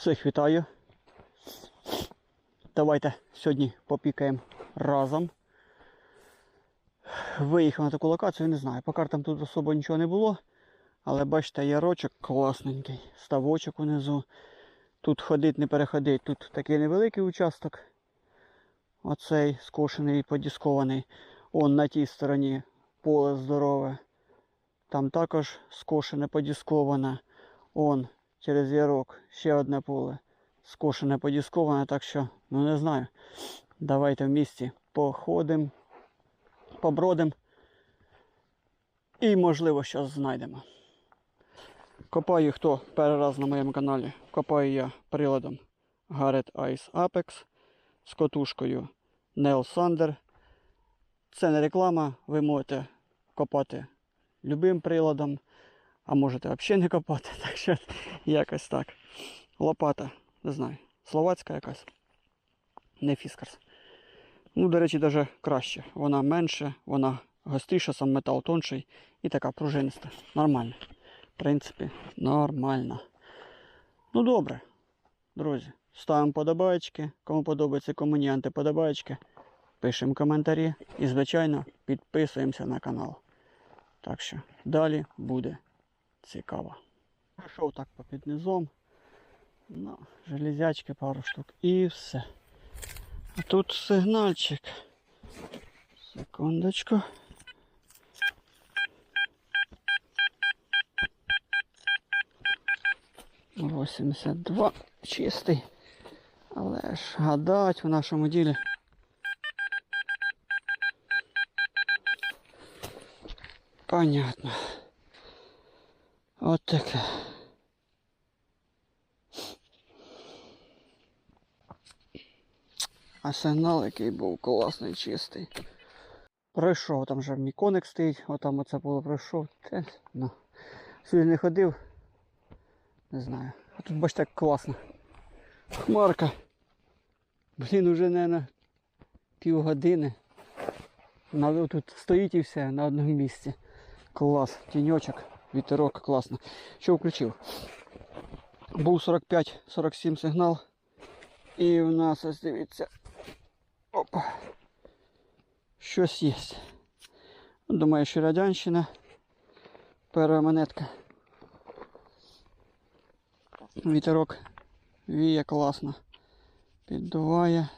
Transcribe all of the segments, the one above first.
Всіх вітаю. Давайте сьогодні попікаємо разом. Виїхав на таку локацію, не знаю. По картам тут особо нічого не було. Але бачите, ярочок класненький. Ставочок унизу. Тут ходить, не переходить. Тут такий невеликий участок. Оцей скошений подіскований. Он на тій стороні поле здорове. Там також скошене, подісковане. Он через ярок ще одне поле. Скошене, подісковане, так що, ну не знаю. Давайте в місті походимо, побродимо. І, можливо, щось знайдемо. Копаю хто перший раз на моєму каналі. Копаю я приладом Garrett Ice Apex з котушкою Nail Sander. Це не реклама, ви можете копати любим приладом, а можете взагалі не копати. Так що якось так. Лопата, не знаю, словацька якась. Не фіскарс. Ну, до речі, навіть краще. Вона менше, вона густіша, сам метал тонший і така пружиниста. Нормально. В принципі, нормально. Ну добре, друзі. Ставимо подобаєчки. Кому подобається, кому ні антиподобаєчки. Пишемо коментарі і, звичайно, підписуємося на канал. Так що далі буде цікаво. Пройшов так по під низом. Ну, железячки пару штук і все. А тут сигнальчик. Секундочку. Восемьдесят два чистий. Але ж гадать в нашому ділі. Понятно. От таке. А сигнал, який був класний, чистий. Пройшов, там вже мій коник стоїть, отам оце було пройшов. Те, ну. Сюди не ходив. Не знаю. А тут бачите, як класно. Хмарка. Блін, уже не на півгодини. Тут стоїть і все на одному місці. Клас, тіньочок, вітерок, класно. Що включив? Був 45-47 сигнал. І в нас ось дивіться. Опа. Щось є. Думаю, що радянщина. Перша монетка. Вітерок віє класно. Піддуває.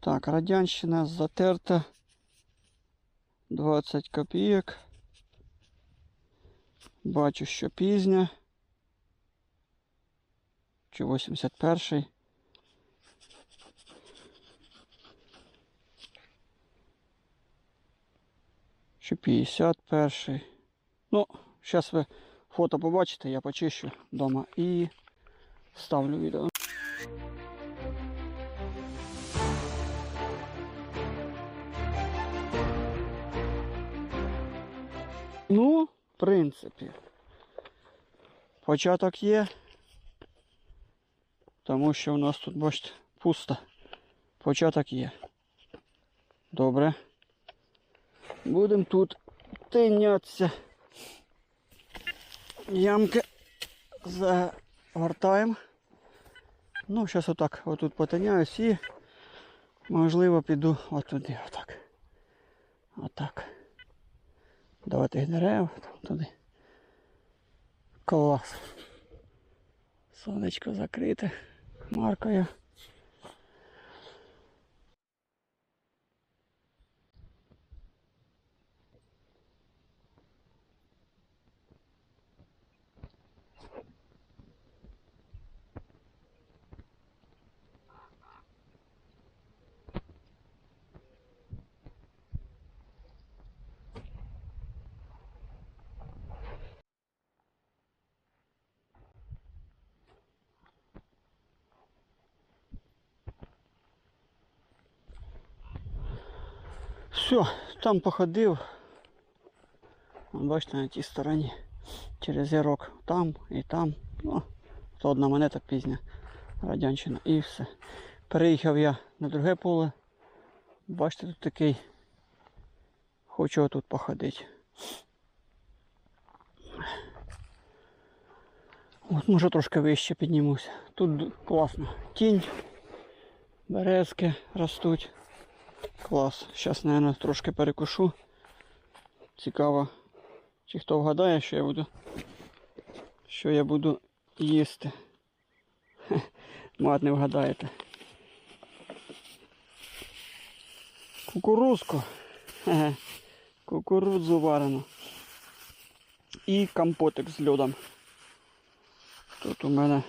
Так, радянщина затерта. 20 копійок. Бачу, що пізня. Чи 81-й. Чи 51-й. Ну, зараз ви фото побачите, я почищу вдома і ставлю відео. Принципі, початок є. Тому що у нас тут, бачите, пусто. Початок є. Добре. Будемо тут тинятися. Ямки загортаємо. Ну, зараз отак отут потиняюсь і можливо піду отуди, отак. Отак. Тих дерев, туди. Клас. Сонечко закрите хмаркою. Все, там походив. Бачите, на тій стороні. Через ярок. Там і там. Ну, то одна монета пізня. Радянщина і все. Переїхав я на друге поле. Бачите, тут такий. Хочу тут походити. От може трошки вище піднімуся. Тут класно. Тінь, березки ростуть. Клас. Зараз, мабуть, трошки перекушу. Цікаво, чи хто вгадає, що я буду. Що я буду їсти. Мат не вгадаєте. Кукурузку. Кукурудзу варену. І компотик з льодом. Тут у мене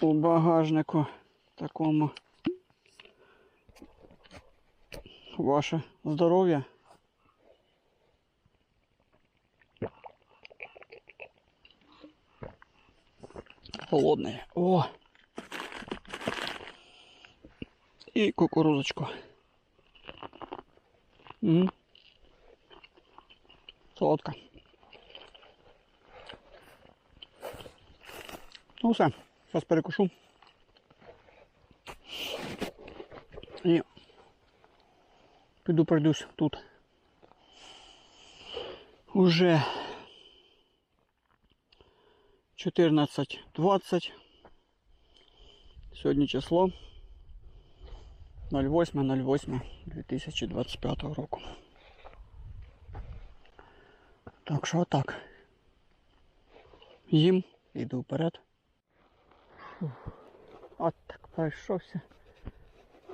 у багажнику такому ваше здоров'я. Холодне. О! І кукурузочку. М. Солодка. Ну все, зараз перекушу. І піду пройдусь тут. Уже 14.20. Сьогодні число 08.08.2025 року. Так що отак. Їм, йду вперед. От так пройшовся.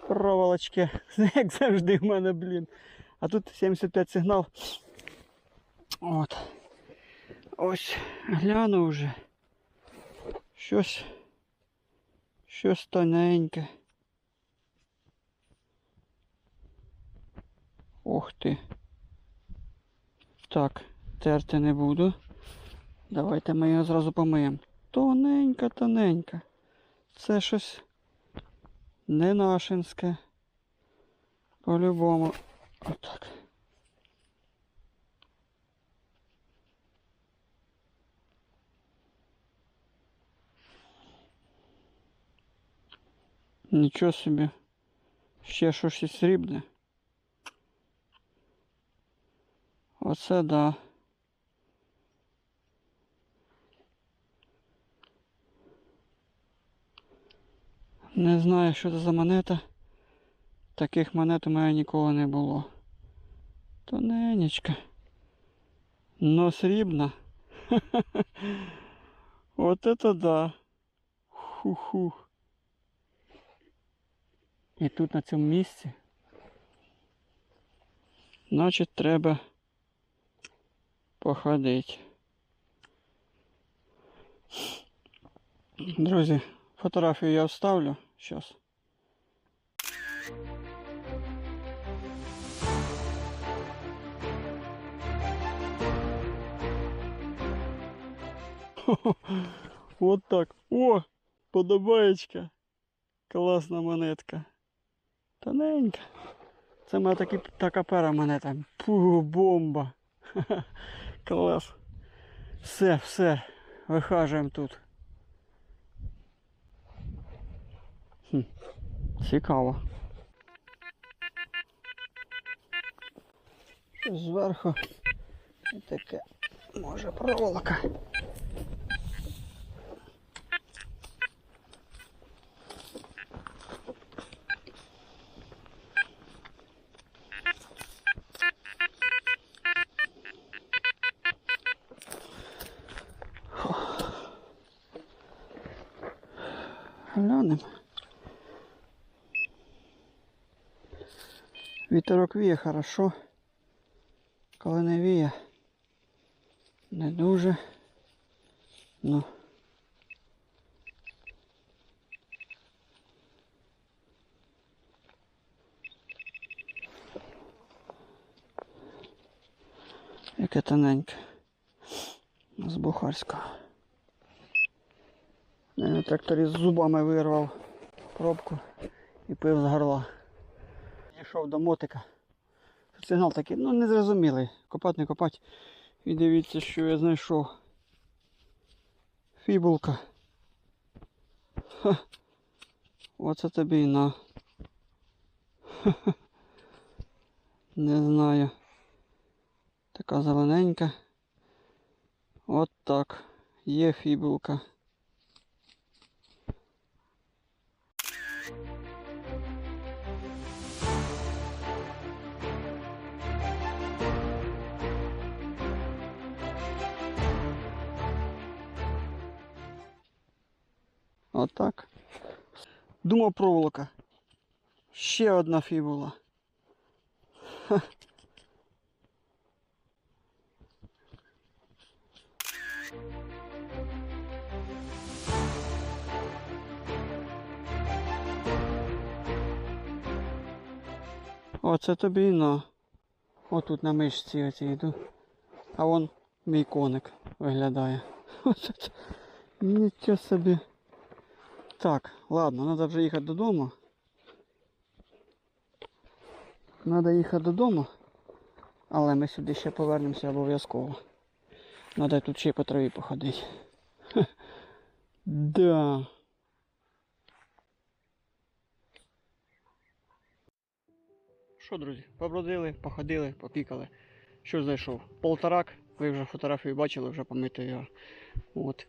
Проволочки, як завжди в мене, блін. А тут 75 сигнал. От. Ось, гляну вже. Щось. Щось тоненьке. Ох ти. Так, терти не буду. Давайте ми його зразу помиємо. Тоненька, тоненька. Це щось не нашинське. По-любому. Отак. Нічого собі. Ще щось і срібне. Оце да. Не знаю, що це за монета. Таких монет у мене ніколи не було. Тоненечка. Но срібна. От это да. Ху-ху. І тут на цьому місці. Значить, треба походити. Друзі, фотографію я вставлю зараз. Вот так. О! Подобаєчка. Класна монетка. Тоненька. Це моя таки, така пера монета. Пу, бомба. Клас. Все, все. Вихажуємо тут. Хм. Цікаво. Зверху. Таке. Може проволока. Вітерок віє хорошо. Коли не віє, не дуже. Ну. Яке тоненьке. З Бухарського. Я на тракторі з зубами вирвав пробку і пив з горла. Йшов до мотика. Сигнал такий, ну незрозумілий. Копати, не копати. І дивіться, що я знайшов. Фібулка. Ха. Оце тобі і на. Ха-ха. Не знаю. Така зелененька. От так. Є фібулка. Отак. Думав проволока. Ще одна фібула. Ха. Оце тобі на. Отут на мишці оці йду. А вон мій коник виглядає. Нічого собі. Так, ладно, треба вже їхати додому. Треба їхати додому. Але ми сюди ще повернемося обов'язково. Треба тут ще по траві походити. Хе. Да. Що, друзі, побродили, походили, попікали. Що знайшов? Полторак, ви вже фотографію бачили, вже помити його. От.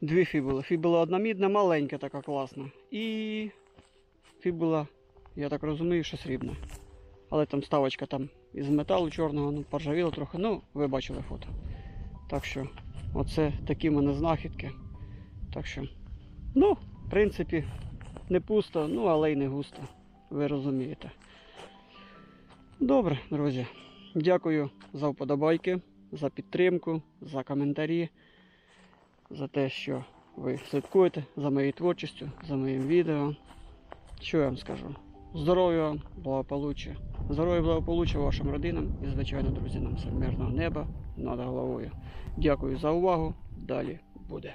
Дві фібули. Фібула одна мідна, маленька така класна. І фібула, я так розумію, що срібна. Але там ставочка там із металу чорного, ну, поржавіла трохи, ну, ви бачили фото. Так що, оце такі в мене знахідки. Так що, ну, в принципі, не пусто, ну, але й не густо. Ви розумієте. Добре, друзі. Дякую за вподобайки, за підтримку, за коментарі, за те, що ви слідкуєте за моєю творчістю, за моїм відео. Що я вам скажу? Здоров'я вам, благополуччя. Здоров'я благополуччя вашим родинам і, звичайно, друзі, нам мирного неба над головою. Дякую за увагу. Далі буде.